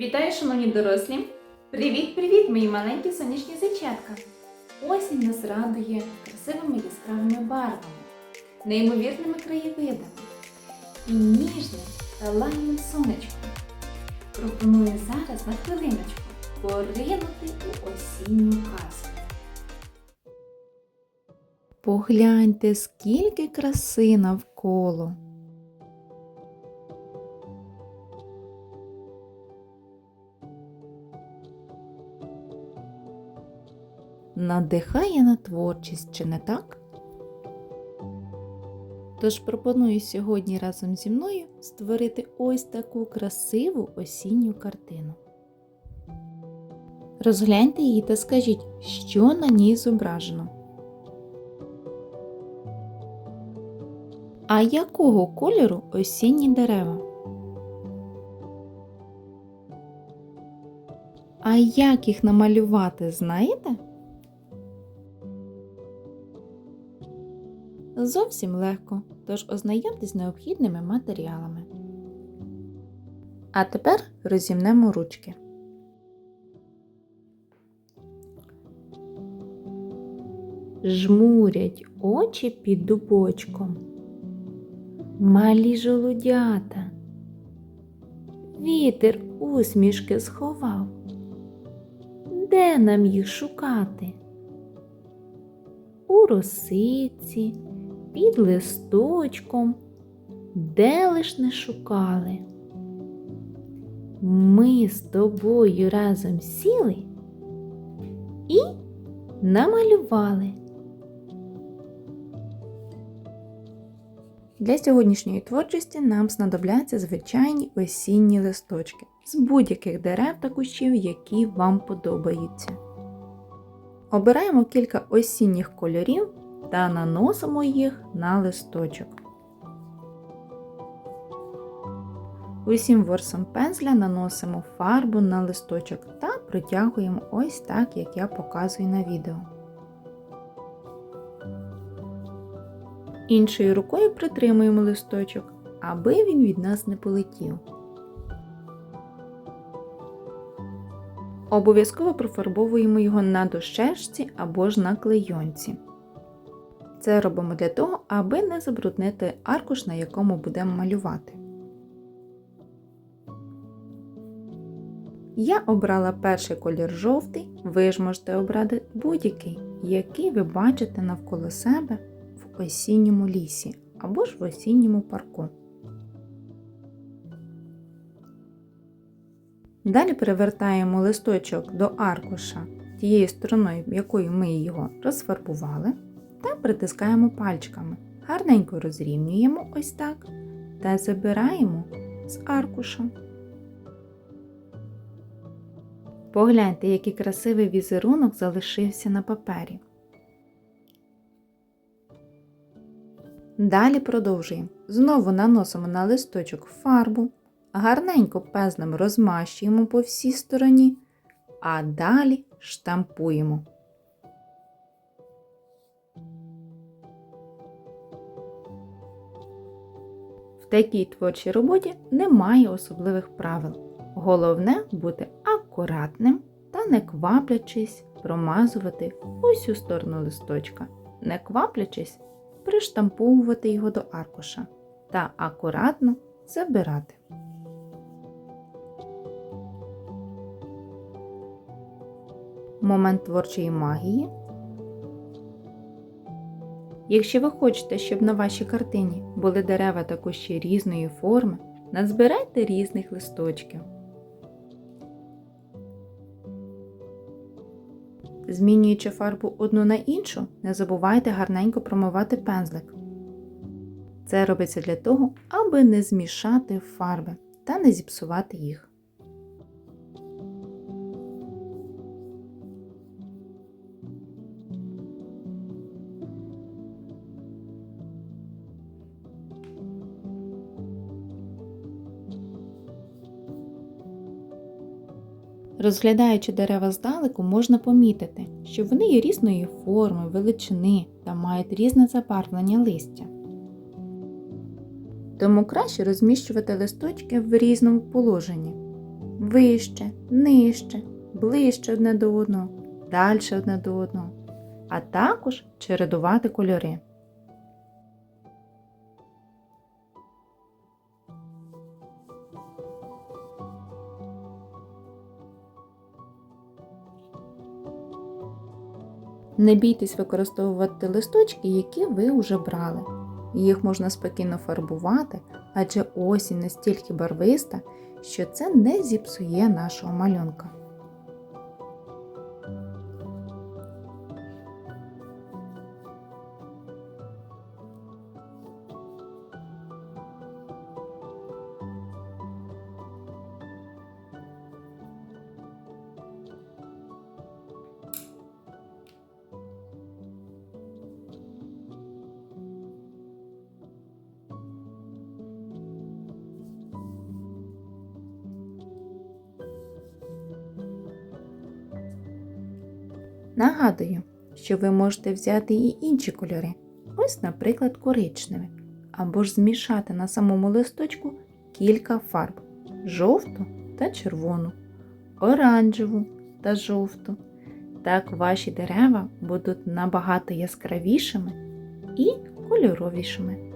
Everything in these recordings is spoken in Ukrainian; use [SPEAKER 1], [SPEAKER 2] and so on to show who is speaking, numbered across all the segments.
[SPEAKER 1] Вітаю, шановні дорослі! Привіт-привіт, мої маленькі сонячні зайчатка! Осінь нас радує красивими яскравими барвами, неймовірними краєвидами і ніжним та лагідним сонечком. Пропоную зараз на хвилиночку поринути у осінню казку. Погляньте, скільки краси навколо. Надихає на творчість, чи не так? Тож пропоную сьогодні разом зі мною створити ось таку красиву осінню картину. Розгляньте її та скажіть, що на ній зображено. А якого кольору осінні дерева? А як їх намалювати, знаєте? Зовсім легко, тож ознайомтесь з необхідними матеріалами. А тепер розімнемо ручки. Жмурять очі під дубочком. Малі жолудята. Вітер усмішки сховав. Де нам їх шукати? У росиці, під листочком, де лиш не шукали. Ми з тобою разом сіли і намалювали. Для сьогоднішньої творчості нам знадобляться звичайні осінні листочки з будь-яких дерев та кущів, які вам подобаються. Обираємо кілька осінніх кольорів та наносимо їх на листочок. Усім ворсом пензля наносимо фарбу на листочок та протягуємо ось так, як я показую на відео. Іншою рукою притримуємо листочок, аби він від нас не полетів. Обов'язково профарбовуємо його на дощечці або ж на клейонці. Це робимо для того, аби не забруднити аркуш, на якому будемо малювати. Я обрала перший колір жовтий, ви ж можете обрати будь-який, який ви бачите навколо себе в осінньому лісі або ж в осінньому парку. Далі перевертаємо листочок до аркуша тією стороною, якою ми його розфарбували, та притискаємо пальчиками. Гарненько розрівнюємо ось так та забираємо з аркуша. Погляньте, який красивий візерунок залишився на папері. Далі продовжуємо. Знову наносимо на листочок фарбу, гарненько пезлем розмащуємо по всій стороні, а далі штампуємо. Такій творчій роботі немає особливих правил. Головне бути акуратним та не кваплячись промазувати усю сторону листочка, не кваплячись приштамповувати його до аркуша та акуратно забирати. Момент творчої магії. Якщо ви хочете, щоб на вашій картині були дерева та кущі різної форми, назбирайте різних листочків. Змінюючи фарбу одну на іншу, не забувайте гарненько промивати пензлик. Це робиться для того, аби не змішати фарби та не зіпсувати їх. Розглядаючи дерева здалеку, можна помітити, що вони є різної форми, величини та мають різне забарвлення листя. Тому краще розміщувати листочки в різному положенні. вище, нижче, ближче одне до одного, далі одне до одного, а також чередувати кольори. Не бійтесь використовувати листочки, які ви вже брали. Їх можна спокійно фарбувати, адже осінь настільки барвиста, що це не зіпсує нашого малюнка. Нагадую, що ви можете взяти і інші кольори, ось, наприклад, коричневий, або ж змішати на самому листочку кілька фарб жовту та червону, оранжеву та жовту. Так ваші дерева будуть набагато яскравішими і кольоровішими.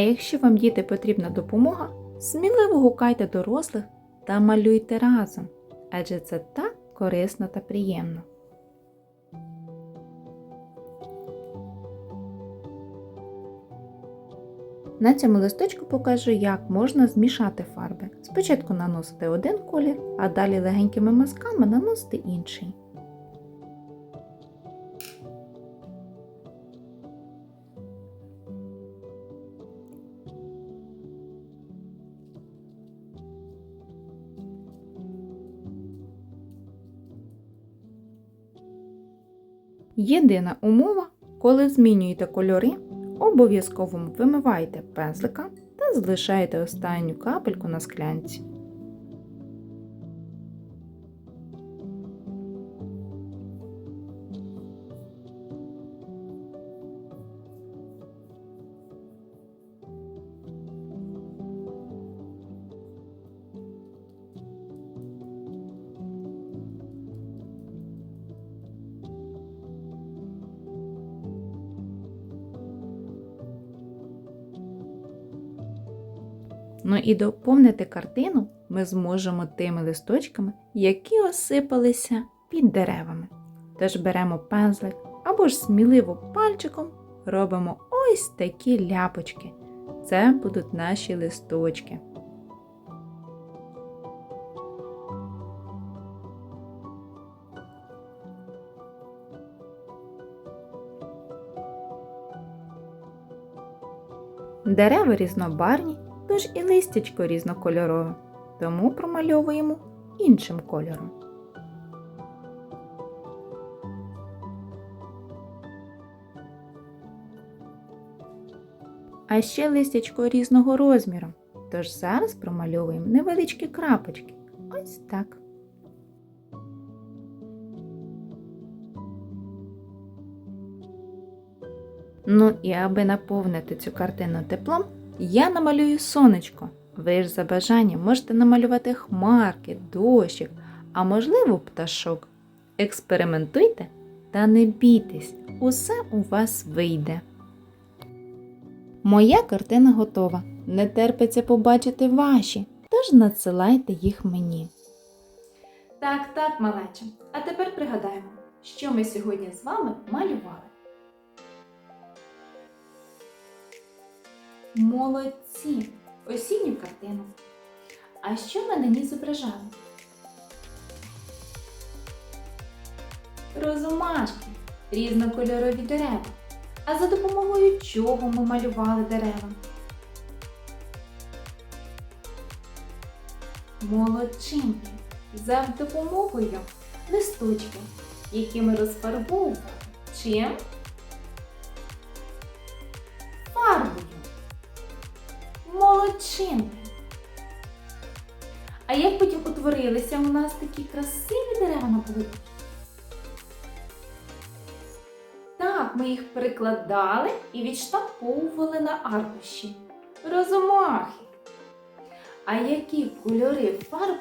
[SPEAKER 1] Якщо вам діти потрібна допомога, сміливо гукайте дорослих та малюйте разом, адже це так корисно та приємно. На цьому листочку покажу, як можна змішати фарби. Спочатку наносити один колір, а далі легенькими мазками наносити інший. Єдина умова, коли змінюєте кольори, обов'язково вимивайте пензлика та залишаєте останню капельку на склянці. Ну і доповнити картину ми зможемо тими листочками, які осипалися під деревами. Тож беремо пензлик або ж сміливо пальчиком робимо ось такі ляпочки. Це будуть наші листочки. Дерева різнобарні, тож і листячко різнокольорове, тому промальовуємо іншим кольором. А ще листячко різного розміру, тож зараз промальовуємо невеличкі крапочки. Ось так. Ну і аби наповнити цю картину теплом, я намалюю сонечко. Ви ж за бажанням можете намалювати хмарки, дощик, а можливо пташок. Експериментуйте та не бійтесь, усе у вас вийде. Моя картина готова. Не терпиться побачити ваші, тож надсилайте їх мені. Так, так, малече. А тепер пригадаємо, що ми сьогодні з вами малювали. Молодці! Осінню картину. А що ми на ній зображали? Розумашки, різнокольорові дерева. А за допомогою чого ми малювали дерева? Молодчинки. За допомогою листочки, які ми розфарбовували. Чим? Молодчинки. А як потім утворилися у нас такі красиві дерева на полотні? Так, ми їх прикладали і відштамповували на аркуші. Розумахи. А які кольори фарб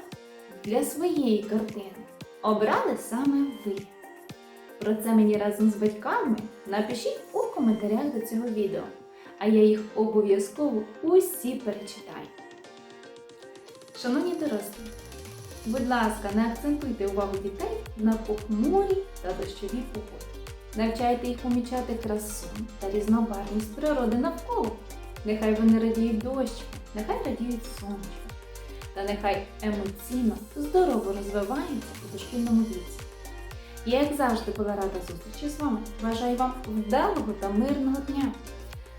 [SPEAKER 1] для своєї картини обрали саме ви? Про це мені разом з батьками напишіть у коментарях до цього відео, а я їх обов'язково усі перечитаю. Шановні дорослі, будь ласка, не акцентуйте увагу дітей на похмурі та дощові погоди. Навчайте їх помічати красу та різнобарвність природи навколо. Нехай вони радіють дощу, нехай радіють сонечку. Та нехай емоційно, здорово розвиваються у дошкільному віці. Я, як завжди, була рада зустрічі з вами. Бажаю вам вдалого та мирного дня.